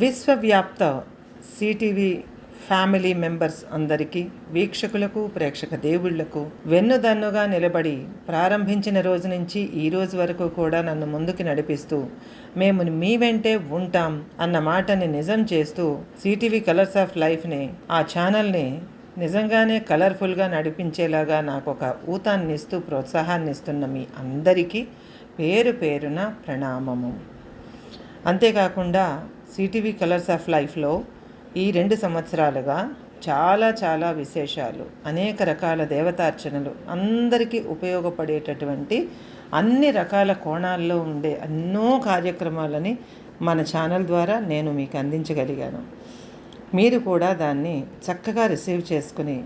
విశ్వవ్యాప్త CTV family members అందరికీ వీక్షకులకు ప్రేక్షక దేవుళ్ళకు వెన్నుదన్నుగా నిలబడి ప్రారంభించిన రోజు నుంచి ఈ రోజు వరకు కూడా నన్ను ముందుకు నడిపిస్తూ మేము మీ వెంటే ఉంటాం అన్న మాటని నిజం చేస్తూ సిటీవీ కలర్స్ ఆఫ్ లైఫ్ని ఆ ఛానల్ని నిజంగానే కలర్ఫుల్గా నడిపించేలాగా నాకు ఒక ఊతాన్ని ఇస్తూ ప్రోత్సాహాన్ని ఇస్తున్న మీ అందరికీ పేరు పేరున ప్రణామము. అంతేకాకుండా సిటీవీ కలర్స్ ఆఫ్ లైఫ్లో ఈ రెండు సంవత్సరాలుగా చాలా చాలా విశేషాలు. అనేక రకాల దేవతార్చనలు. అందరికీ ఉపయోగపడేటటువంటి అన్ని రకాల కోణాల్లో ఉండే ఎన్నో కార్యక్రమాలని మన ఛానల్ ద్వారా నేను మీకు అందించగలిగాను. మీరు కూడా దాన్ని చక్కగా రిసీవ్ చేసుకుని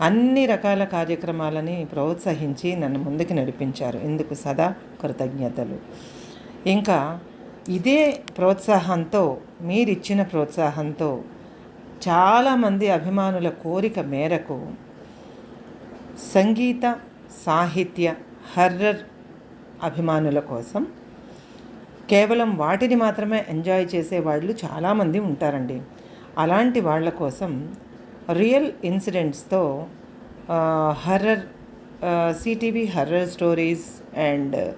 అన్ని రకాల కార్యక్రమాలని ప్రోత్సహించి నన్ను ముందుకు నడిపించారు. ఇందుకు సదా కృతజ్ఞతలు. ఇంకా ఇదే ప్రోత్సాహంతో మీరిచ్చిన ప్రోత్సాహంతో చాలామంది అభిమానుల కోరిక మేరకు సంగీత సాహిత్య హర్రర్ అభిమానుల కోసం కేవలం వాటిని మాత్రమే ఎంజాయ్ చేసే వాళ్ళు చాలామంది ఉంటారండి. అలాంటి వాళ్ళ కోసం real ఇన్సిడెంట్స్తో horror CTV horror stories and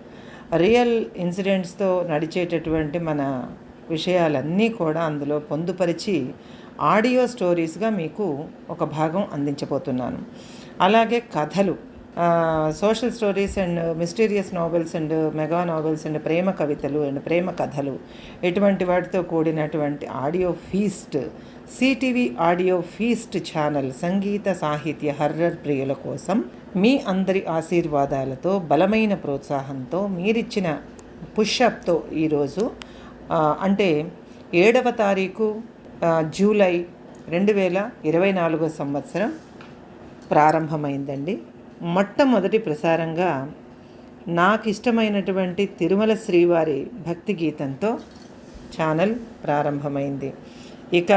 real ఇన్సిడెంట్స్తో నడిచేటటువంటి మన విషయాలన్నీ కూడా అందులో పొందుపరిచి ఆడియో స్టోరీస్గా మీకు ఒక భాగం అందించబోతున్నాను. అలాగే కథలు social stories and mysterious novels and mega novels and ప్రేమ కవితలు అండ్ ప్రేమ కథలు ఇటువంటి వాటితో కూడినటువంటి audio feast CTV audio feast channel సంగీత సాహిత్య హర్రర్ ప్రియుల కోసం మీ అందరి ఆశీర్వాదాలతో బలమైన ప్రోత్సాహంతో మీరిచ్చిన పుష్అప్తో ఈరోజు అంటే ఏడవ తారీఖు జూలై రెండు వేల ఇరవై నాలుగో సంవత్సరం ప్రారంభమైందండి. మొట్టమొదటి ప్రసారంగా నాకు ఇష్టమైనటువంటి తిరుమల శ్రీవారి భక్తి గీతంతో ఛానల్ ప్రారంభమైంది. ఇక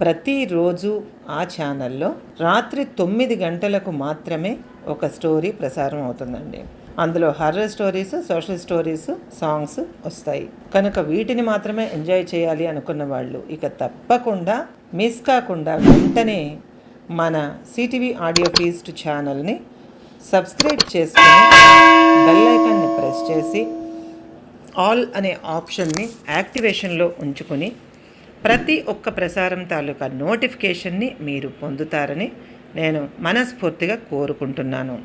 ప్రతిరోజు ఆ ఛానల్లో రాత్రి తొమ్మిది గంటలకు మాత్రమే ఒక స్టోరీ ప్రసారం అవుతుందండి. అందులో horror stories social stories songs వస్తాయి. కనుక వీటిని మాత్రమే ఎంజాయ్ చేయాలి అనుకున్న వాళ్ళు ఇక తప్పకుండా మిస్ కాకుండా వెంటనే మన సిటీవీ ఆడియో ఫీస్ట్ ఛానల్ని సబ్స్క్రైబ్ చేసుకొని బెల్ ఐకాన్ని ప్రెస్ చేసి ఆల్ అనే ఆప్షన్ని యాక్టివేషన్లో ఉంచుకొని ప్రతి ఒక్క ప్రసారం తాలూకా నోటిఫికేషన్ని మీరు పొందుతారని నేను మనస్ఫూర్తిగా కోరుకుంటున్నాను.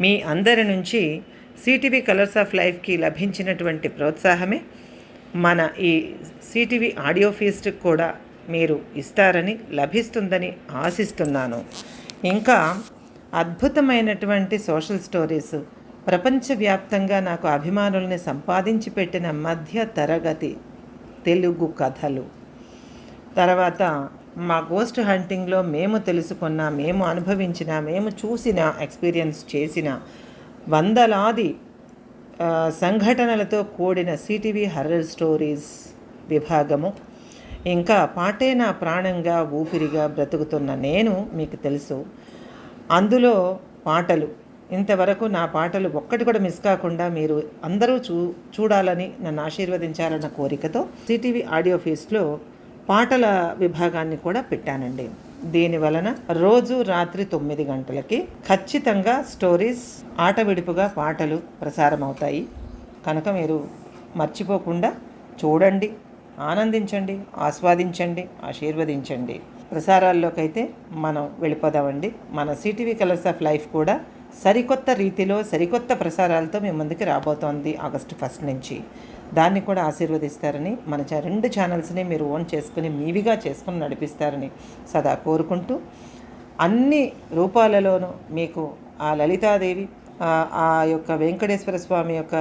మీ అందరి నుంచి సిటీవీ కలర్స్ ఆఫ్ లైఫ్కి లభించినటువంటి ప్రోత్సాహమే మన ఈ సిటీవీ ఆడియో ఫీస్ట్కి కూడా మీరు ఇస్తారని లభిస్తుందని ఆశిస్తున్నాను. ఇంకా అద్భుతమైనటువంటి సోషల్ స్టోరీస్ ప్రపంచవ్యాప్తంగా నాకు అభిమానుల్ని సంపాదించి పెట్టిన మధ్య తరగతి తెలుగు కథలు. తర్వాత మా గోస్ట్ హంటింగ్లో మేము తెలుసుకున్న మేము అనుభవించిన మేము చూసిన ఎక్స్పీరియన్స్ చేసిన వందలాది సంఘటనలతో కూడిన సిటీవీ హర్రర్ స్టోరీస్ విభాగము. ఇంకా పాటే నా ప్రాణంగా ఊపిరిగా బ్రతుకుతున్న నేను మీకు తెలుసు. అందులో పాటలు. ఇంతవరకు నా పాటలు ఒక్కటి కూడా మిస్ కాకుండా మీరు అందరూ చూ చూడాలని నన్ను ఆశీర్వదించాలన్న కోరికతో సిటీవీ ఆడియో ఫీస్ట్లో పాటల విభాగాన్ని కూడా పెట్టానండి. దీని వలన రోజు రాత్రి తొమ్మిది గంటలకి ఖచ్చితంగా స్టోరీస్ ఆట విడుపుగా పాటలు ప్రసారం అవుతాయి కనుక మీరు మర్చిపోకుండా చూడండి ఆనందించండి ఆస్వాదించండి ఆశీర్వదించండి. ప్రసారాల్లోకైతే మనం వెళ్ళిపోదామండి. మన సిటీవీ కలర్స్ ఆఫ్ లైఫ్ కూడా సరికొత్త రీతిలో సరికొత్త ప్రసారాలతో మీ ముందుకు రాబోతోంది ఆగస్టు ఫస్ట్ నుంచి. దాన్ని కూడా ఆశీర్వదిస్తారని మన రెండు ఛానల్స్ని మీరు ఓన్ చేసుకుని మీవిగా చేసుకుని నడిపిస్తారని సదా కోరుకుంటూ అన్ని రూపాలలోనూ మీకు ఆ లలితాదేవి ఆ- యొక్క వెంకటేశ్వర స్వామి యొక్క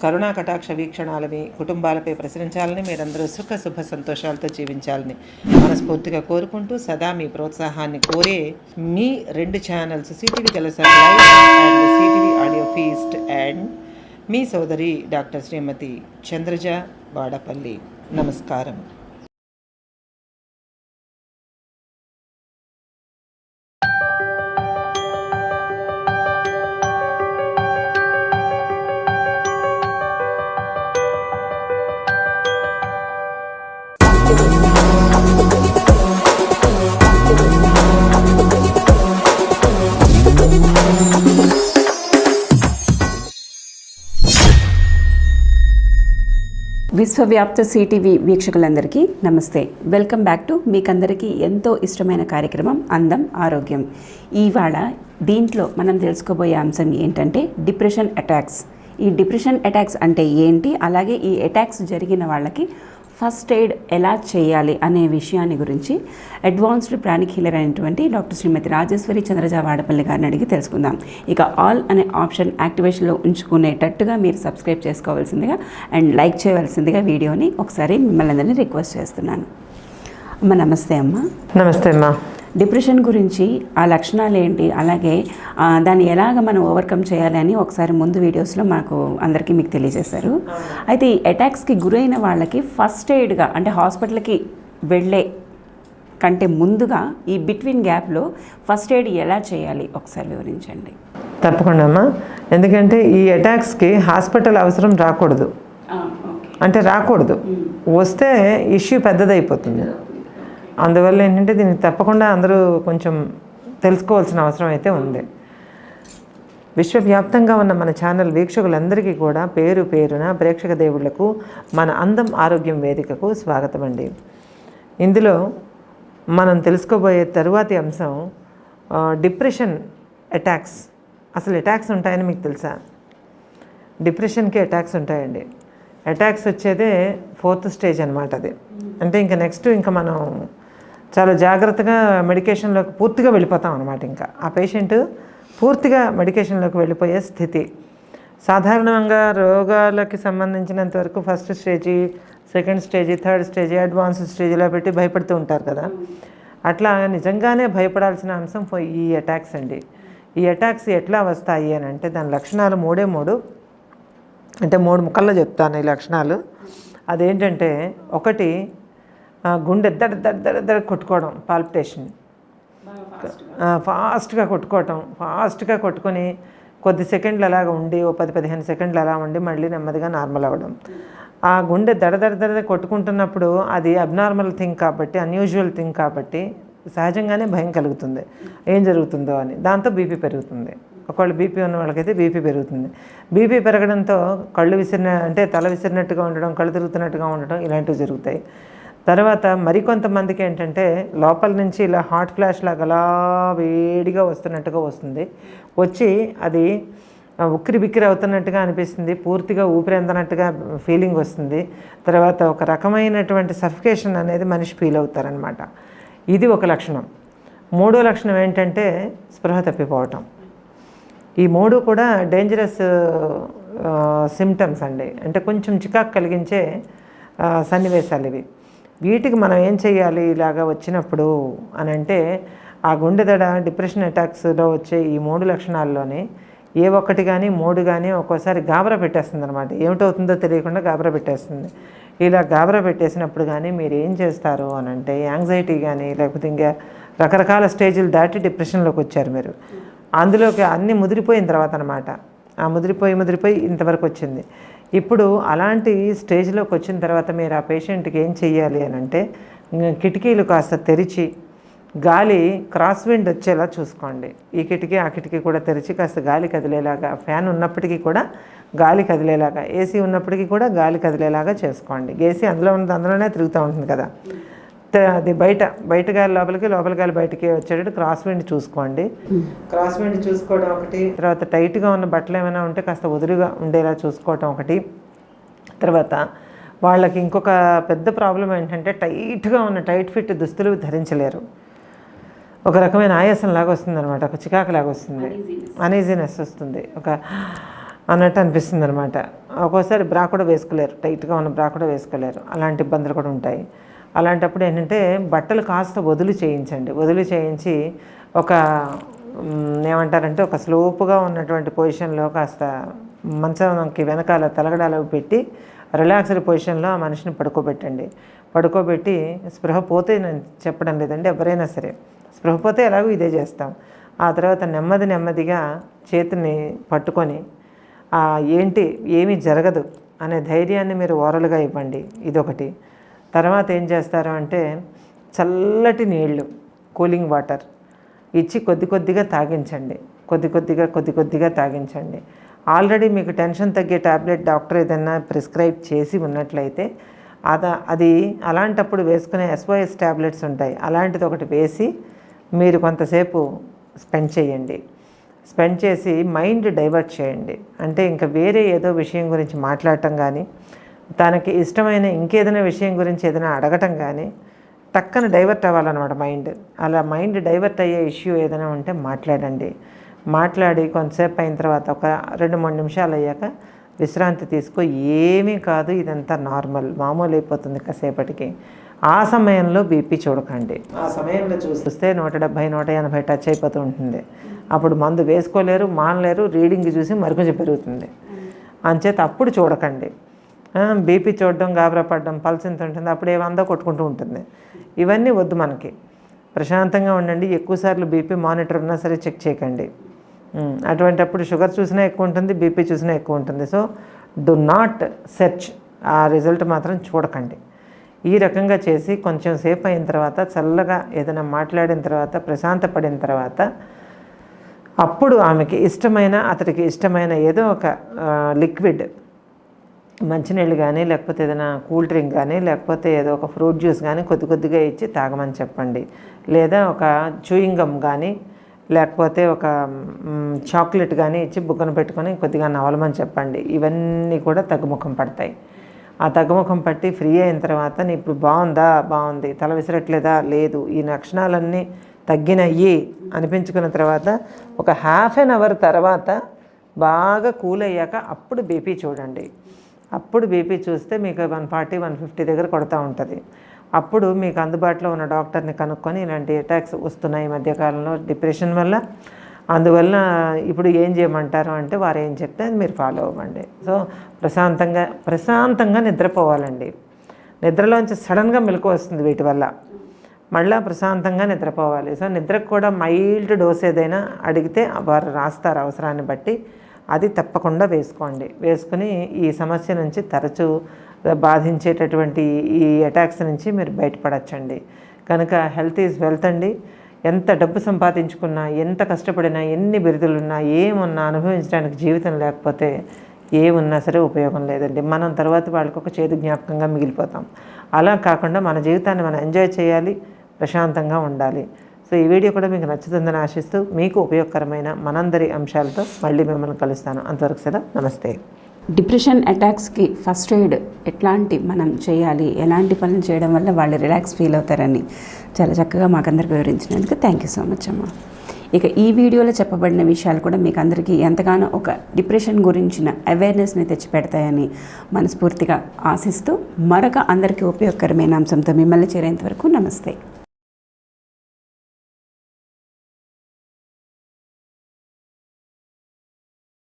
కరుణా కటాక్ష వీక్షణాలు మీ కుటుంబాలపై ప్రసరించాలని మీరందరూ సుఖ శుభ సంతోషాలతో జీవించాలని మనస్ఫూర్తిగా కోరుకుంటూ సదా మీ ప్రోత్సాహాన్ని కోరే మీ రెండు channels CTV colours of and CTV audio feast and మీ సోదరి డాక్టర్ శ్రీమతి చంద్రజ వాడపల్లి నమస్కారం. విశ్వవ్యాప్త సిటీవీ వీక్షకులందరికీ నమస్తే. వెల్కమ్ బ్యాక్ టు మీకందరికీ ఎంతో ఇష్టమైన కార్యక్రమం అందం ఆరోగ్యం. ఇవాళ దీంట్లో మనం తెలుసుకోబోయే అంశం ఏంటంటే డిప్రెషన్ అటాక్స్. ఈ డిప్రెషన్ అటాక్స్ అంటే ఏంటి? అలాగే ఈ అటాక్స్ జరిగిన వాళ్ళకి ఫస్ట్ ఎయిడ్ ఎలా చేయాలి అనే విషయాన్ని గురించి అడ్వాన్స్డ్ ప్రాణిక్ హీలర్ అయినటువంటి డాక్టర్ శ్రీమతి రాజేశ్వరి చంద్రజ వాడపల్లి గారిని అడిగి తెలుసుకుందాం. ఇక ఆల్ అనే ఆప్షన్ యాక్టివేషన్లో ఉంచుకునేటట్టుగా మీరు సబ్స్క్రైబ్ చేసుకోవాల్సిందిగా అండ్ లైక్ చేయవలసిందిగా వీడియోని ఒకసారి మిమ్మల్ని అందరినీ రిక్వెస్ట్ చేస్తున్నాను. అమ్మ నమస్తే అమ్మ. నమస్తే అమ్మా. డిప్రెషన్ గురించి ఆ లక్షణాలు ఏంటి? అలాగే దాన్ని ఎలాగ మనం ఓవర్కమ్ చేయాలి అని ఒకసారి ముందు వీడియోస్లో మాకు అందరికీ మీకు తెలియజేశారు. అయితే ఈ అటాక్స్కి గురైన వాళ్ళకి ఫస్ట్ ఎయిడ్గా అంటే హాస్పిటల్కి వెళ్ళే కంటే ముందుగా ఈ బిట్వీన్ గ్యాప్లో ఫస్ట్ ఎయిడ్ ఎలా చేయాలి? ఒకసారి వివరించండి. తప్పకుండా అమ్మా. ఎందుకంటే ఈ అటాక్స్కి హాస్పిటల్ అవసరం రాకూడదు. అంటే రాకూడదు. వస్తే ఇష్యూ పెద్దదైపోతుంది. అందువల్ల ఏంటంటే దీనికి తప్పకుండా అందరూ కొంచెం తెలుసుకోవాల్సిన అవసరం అయితే ఉంది. విశ్వవ్యాప్తంగా ఉన్న మన ఛానల్ వీక్షకులందరికీ కూడా పేరు పేరున ప్రేక్షక దేవుళ్ళకు మన అందం ఆరోగ్యం వేదికకు స్వాగతం అండి. ఇందులో మనం తెలుసుకోబోయే తరువాతి అంశం డిప్రెషన్ అటాక్స్. అసలు అటాక్స్ ఉంటాయని మీకు తెలుసా? డిప్రెషన్కి అటాక్స్ ఉంటాయండి. అటాక్స్ వచ్చేదే ఫోర్త్ స్టేజ్ అనమాట అది. అంటే ఇంకా నెక్స్ట్ ఇంకా మనం చాలా జాగ్రత్తగా మెడికేషన్లోకి పూర్తిగా వెళ్ళిపోతాం అనమాట ఇంకా. ఆ పేషెంట్ పూర్తిగా మెడికేషన్లోకి వెళ్ళిపోయే స్థితి. సాధారణంగా రోగాలకి సంబంధించినంత వరకు first stage second stage third stage advance స్టేజ్లో పెట్టి భయపడుతూ ఉంటారు కదా. అట్లా నిజంగానే భయపడాల్సిన అంశం ఈ అటాక్స్ అండి. ఈ అటాక్స్ ఎట్లా వస్తాయి అని అంటే దాని లక్షణాలు మూడే మూడు. అంటే మూడు ముక్కల్లో చెప్తాను ఈ లక్షణాలు. అదేంటంటే ఒకటి గుండె దడ దడ దడ దడ కొట్టుకోవడం పాల్పిటేషన్ ఫాస్ట్గా కొట్టుకోవటం. ఫాస్ట్గా కొట్టుకొని కొద్ది సెకండ్లు అలాగ ఉండి ఓ పది పదిహేను సెకండ్లు అలా ఉండి మళ్ళీ నెమ్మదిగా నార్మల్ అవ్వడం. ఆ గుండె దడ దడ దడ కొట్టుకుంటున్నప్పుడు అది అబ్నార్మల్ థింగ్ కాబట్టి అన్యూజువల్ థింగ్ కాబట్టి సహజంగానే భయం కలుగుతుంది. ఏం జరుగుతుందో అని. దాంతో బీపీ పెరుగుతుంది. ఒకవేళ బీపీ ఉన్న వాళ్ళకైతే బీపీ పెరుగుతుంది. బీపీ పెరగడంతో కళ్ళు విసిరిన అంటే తల విసిరినట్టుగా ఉండడం కళ్ళు తిరుగుతున్నట్టుగా ఉండడం ఇలాంటివి జరుగుతాయి. తర్వాత మరికొంతమందికి ఏంటంటే లోపల నుంచి ఇలా హాట్ ఫ్లాష్ లాగా అలా వేడిగా వస్తున్నట్టుగా వస్తుంది. వచ్చి అది ఉక్కిరి బిక్కిరి అవుతున్నట్టుగా అనిపిస్తుంది. పూర్తిగా ఊపిరి అందనట్టుగా ఫీలింగ్ వస్తుంది. తర్వాత ఒక రకమైనటువంటి సఫికేషన్ అనేది మనిషి ఫీల్ అవుతారనమాట ఇది ఒక లక్షణం. మూడో లక్షణం ఏంటంటే స్పృహ తప్పిపోవటం. ఈ మూడు కూడా డేంజరస్ సిమ్టమ్స్ అండి. అంటే కొంచెం చికాకు కలిగించే సన్నివేశాలు ఇవి. వీటికి మనం ఏం చేయాలి ఇలాగా వచ్చినప్పుడు అని అంటే ఆ గుండెదడ డిప్రెషన్ అటాక్స్లో వచ్చే ఈ మూడు లక్షణాల్లోనే ఏ ఒక్కటి కానీ మూడు కానీ ఒక్కోసారి గాబరా పెట్టేస్తుంది అనమాట ఏమిటవుతుందో తెలియకుండా గాబరా పెట్టేస్తుంది. ఇలా గాబరా పెట్టేసినప్పుడు కానీ మీరు ఏం చేస్తారు అని అంటే యాంగ్జైటీ కానీ లేకపోతే ఇంకా రకరకాల స్టేజీలు దాటి డిప్రెషన్లోకి వచ్చారు మీరు. అందులోకి అన్నీ ముదిరిపోయిన తర్వాత అనమాట ఆ ముదిరిపోయి ముదిరిపోయి ఇంతవరకు వచ్చింది. ఇప్పుడు అలాంటి స్టేజ్లోకి వచ్చిన తర్వాత మీరు ఆ పేషెంట్కి ఏం చెయ్యాలి అని అంటే కిటికీలు కాస్త తెరిచి గాలి క్రాస్ విండ్ వచ్చేలా చూసుకోండి. ఈ కిటికీ ఆ కిటికీ కూడా తెరిచి కాస్త గాలి కదిలేలాగా ఫ్యాన్ ఉన్నప్పటికీ కూడా గాలి కదిలేలాగా ఏసీ ఉన్నప్పటికీ కూడా గాలి కదిలేలాగా చేసుకోండి. ఏసీ అందులో ఉన్నది అందులోనే తిరుగుతూ ఉంటుంది కదా. అది బయట బయట గాలి లోపలికి లోపల గాలి బయటికి వచ్చేటట్టు క్రాస్ విండ్ చూసుకోండి. క్రాస్ విండ్ చూసుకోవడం ఒకటి. తర్వాత టైట్గా ఉన్న బట్టలు ఏమైనా ఉంటే కాస్త వదులుగా ఉండేలా చూసుకోవటం ఒకటి. తర్వాత వాళ్ళకి ఇంకొక పెద్ద ప్రాబ్లం ఏంటంటే టైట్గా ఉన్న టైట్ ఫిట్ దుస్తులు ధరించలేరు. ఒక రకమైన ఆయాసం లాగా వస్తుంది అనమాట ఒక చికాకు లాగా వస్తుంది. అనీజీనెస్ వస్తుంది. ఒక అన్నట్టు అనిపిస్తుంది అనమాట ఒక్కోసారి బ్రా కూడా వేసుకోలేరు టైట్గా ఉన్న బ్రా కూడా వేసుకోలేరు. అలాంటి ఇబ్బందులు కూడా ఉంటాయి. అలాంటప్పుడు ఏంటంటే బట్టలు కాస్త వదులు చేయించండి. వదులు చేయించి ఒక ఏమంటారంటే ఒక స్లోపుగా ఉన్నటువంటి పొజిషన్లో కాస్త మంచంకి వెనకాల తలగడాలు పెట్టి రిలాక్స్డ్ పొజిషన్లో ఆ మనిషిని పడుకోబెట్టండి. పడుకోబెట్టి స్పృహ పోతే నేను చెప్పడం లేదండి ఎవరైనా సరే. స్పృహ పోతే ఎలాగో ఇదే చేస్తాం. ఆ తర్వాత నెమ్మది నెమ్మదిగా చేతిని పట్టుకొని ఏంటి ఏమీ జరగదు అనే ధైర్యాన్ని మీరు ఓరలుగా ఇవ్వండి. ఇదొకటి. తర్వాత ఏం చేస్తారు అంటే చల్లటి నీళ్ళు కూలింగ్ వాటర్ ఇచ్చి కొద్ది కొద్దిగా తాగించండి. కొద్ది కొద్దిగా కొద్ది కొద్దిగా తాగించండి. ఆల్రెడీ మీకు టెన్షన్ తగ్గే ట్యాబ్లెట్ డాక్టర్ ఏదైనా ప్రిస్క్రైబ్ చేసి ఉన్నట్లయితే అద అది అలాంటప్పుడు వేసుకునే ఎస్ఓఎస్ టాబ్లెట్స్ ఉంటాయి. అలాంటిది ఒకటి వేసి మీరు కొంతసేపు స్పెండ్ చేయండి. స్పెండ్ చేసి మైండ్ డైవర్ట్ చేయండి. అంటే ఇంకా వేరే ఏదో విషయం గురించి మాట్లాడటం కానీ తనకి ఇష్టమైన ఇంకేదైనా విషయం గురించి ఏదైనా అడగటం కానీ టక్కన డైవర్ట్ అవ్వాలన్నమాట మైండ్. అలా మైండ్ డైవర్ట్ అయ్యే ఇష్యూ ఏదైనా ఉంటే మాట్లాడండి. మాట్లాడి కొంతసేపు అయిన తర్వాత ఒక రెండు మూడు నిమిషాలు అయ్యాక విశ్రాంతి తీసుకో. ఏమీ కాదు ఇదంతా నార్మల్. మామూలు అయిపోతుంది కాసేపటికి. ఆ సమయంలో బీపీ చూడకండి. ఆ సమయంలో చూస్తే నూట డెబ్భై నూట ఎనభై టచ్ అయిపోతూ ఉంటుంది. అప్పుడు మందు వేసుకోలేరు మానలేరు రీడింగ్ చూసి మరికొంచెం పెరుగుతుంది. అంచేత అప్పుడు చూడకండి. బీపీ చూడడం గాబరా పడడం పల్స్ ఎంత ఉంటుంది అప్పుడు ఏమందో కొట్టుకుంటూ ఉంటుంది. ఇవన్నీ వద్దు మనకి. ప్రశాంతంగా ఉండండి. ఎక్కువసార్లు బీపీ మానిటర్ ఉన్నా సరే చెక్ చేయకండి. అటువంటి అటువంటప్పుడు షుగర్ చూసినా ఎక్కువ ఉంటుంది బీపీ చూసినా ఎక్కువ ఉంటుంది. So do not search. ఆ రిజల్ట్ మాత్రం చూడకండి. ఈ రకంగా చేసి కొంచెం సేపు అయిన తర్వాత చల్లగా ఏదైనా మాట్లాడిన తర్వాత ప్రశాంతపడిన తర్వాత అప్పుడు ఆమెకి ఇష్టమైన అతడికి ఇష్టమైన ఏదో ఒక లిక్విడ్ మంచినీళ్ళు కానీ లేకపోతే ఏదైనా కూల్ డ్రింక్ కానీ లేకపోతే ఏదో ఒక ఫ్రూట్ జ్యూస్ కానీ కొద్ది కొద్దిగా ఇచ్చి తాగమని చెప్పండి. లేదా ఒక చూయింగ్ గమ్ కానీ లేకపోతే ఒక చాక్లెట్ కానీ ఇచ్చి బుగ్గన పెట్టుకొని కొద్దిగా నవలమని చెప్పండి. ఇవన్నీ కూడా తగ్గుముఖం పడతాయి. ఆ తగ్గుముఖం పట్టి ఫ్రీ అయిన తర్వాత నీ ఇప్పుడు బాగుందా? బాగుంది. తల విసిరట్లేదా? లేదు. ఈ లక్షణాలన్నీ తగ్గినయ్యి అనిపించుకున్న తర్వాత ఒక హాఫ్ అన్ అవర్ తర్వాత బాగా కూల్ అయ్యాక అప్పుడు బీపీ చూడండి. అప్పుడు బీపీ చూస్తే మీకు వన్ ఫార్టీ వన్ ఫిఫ్టీ దగ్గర కొడతా ఉంటుంది. అప్పుడు మీకు అందుబాటులో ఉన్న డాక్టర్ని కనుక్కొని ఇలాంటి అటాక్స్ వస్తున్నాయి ఈ మధ్యకాలంలో డిప్రెషన్ వల్ల. అందువల్ల ఇప్పుడు ఏం చేయమంటారు అంటే వారు ఏం చెప్తే అది మీరు ఫాలో అవ్వండి. సో ప్రశాంతంగా ప్రశాంతంగా నిద్రపోవాలండి. నిద్రలోంచి సడన్గా మెలకు వస్తుంది వీటి వల్ల. మళ్ళీ ప్రశాంతంగా నిద్రపోవాలి. సో నిద్రకు కూడా మైల్డ్ డోస్ ఏదైనా అడిగితే వారు రాస్తారు అవసరాన్ని బట్టి. అది తప్పకుండా వేసుకోండి. వేసుకుని ఈ సమస్య నుంచి తరచూ బాధించేటటువంటి ఈ అటాక్స్ నుంచి మీరు బయటపడచ్చండి. కనుక హెల్త్ ఈజ్ వెల్త్ అండి. ఎంత డబ్బు సంపాదించుకున్నా ఎంత కష్టపడినా ఎన్ని బిరుదులున్నా ఏమున్నా అనుభవించడానికి జీవితం లేకపోతే ఏమున్నా సరే ఉపయోగం లేదండి. మనం తర్వాత వాళ్ళకి ఒక చేదు జ్ఞాపకంగా మిగిలిపోతాం. అలా కాకుండా మన జీవితాన్ని మనం ఎంజాయ్ చేయాలి ప్రశాంతంగా ఉండాలి. సో ఈ వీడియో కూడా మీకు నచ్చుతుందని ఆశిస్తూ మీకు ఉపయోగకరమైన మనందరి అంశాలతో మళ్ళీ మిమ్మల్ని కలుస్తాను. అంతవరకు సెలవు. నమస్తే. డిప్రెషన్ అటాక్స్కి ఫస్ట్ ఎయిడ్ ఎట్లాంటి మనం చేయాలి? ఎలాంటి పనులు చేయడం వల్ల వాళ్ళు రిలాక్స్ ఫీల్ అవుతారని చాలా చక్కగా మాకందరికి వివరించినందుకు థ్యాంక్ యూ సో మచ్ అమ్మ. ఇక ఈ వీడియోలో చెప్పబడిన విషయాలు కూడా మీకు అందరికీ ఎంతగానో ఒక డిప్రెషన్ గురించిన అవేర్నెస్ని తెచ్చిపెడతాయని మనస్ఫూర్తిగా ఆశిస్తూ మరొక అందరికీ ఉపయోగకరమైన అంశంతో మిమ్మల్ని చేరేంత వరకు నమస్తే.